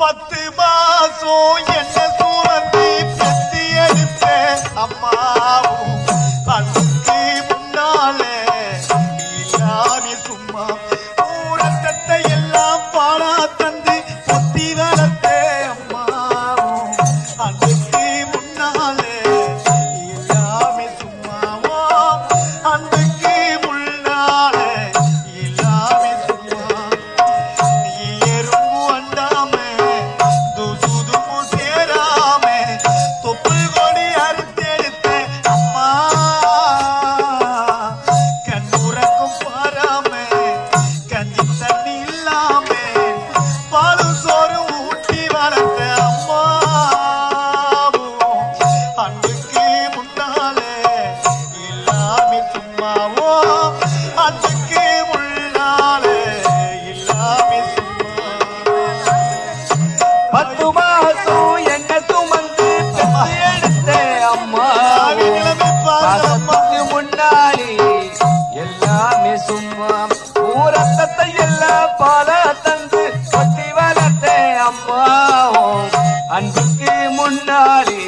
பத்து மாசம் என்ன பத்து மாசம் என்ன சுமந்து பெத்து எடுத்த அம்மா. பாசத்துக்கு முன்னாடி எல்லாமே சும்மா. ஊரத்தத்தை எல்லாம் பால தந்து கொத்தி வளர்த்த அம்மா. அன்புக்கு முன்னாடி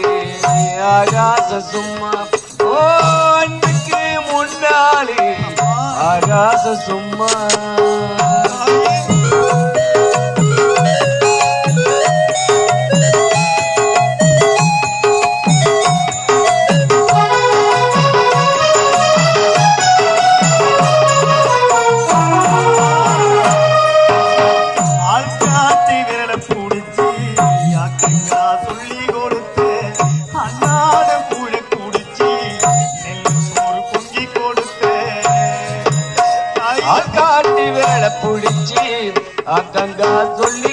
ஆகாச சும்மா. ஓ அன்புக்கு முன்னாடி ஆகாச சும்மா. ஆள்காட்டி வேலை புடிச்சு அக்கங்கா சொல்லி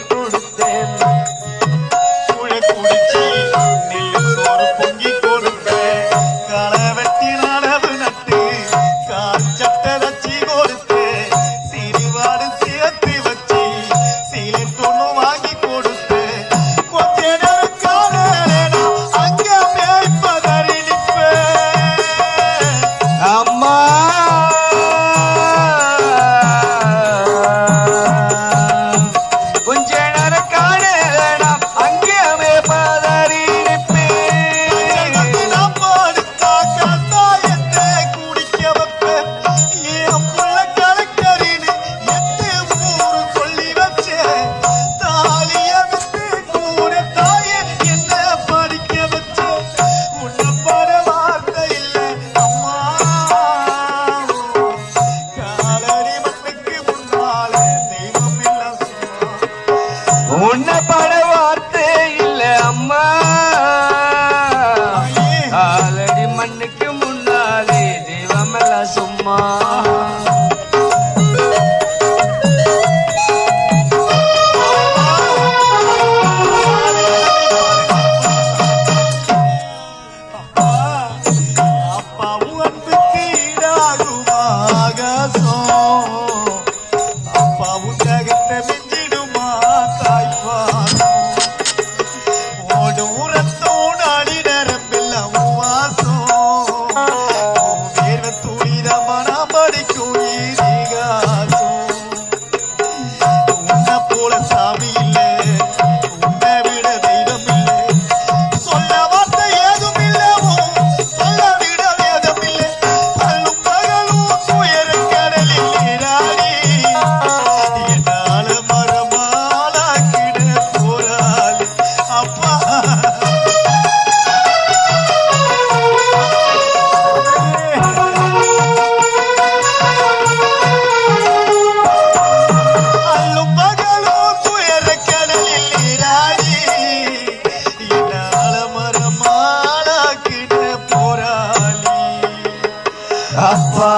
Let me Abba.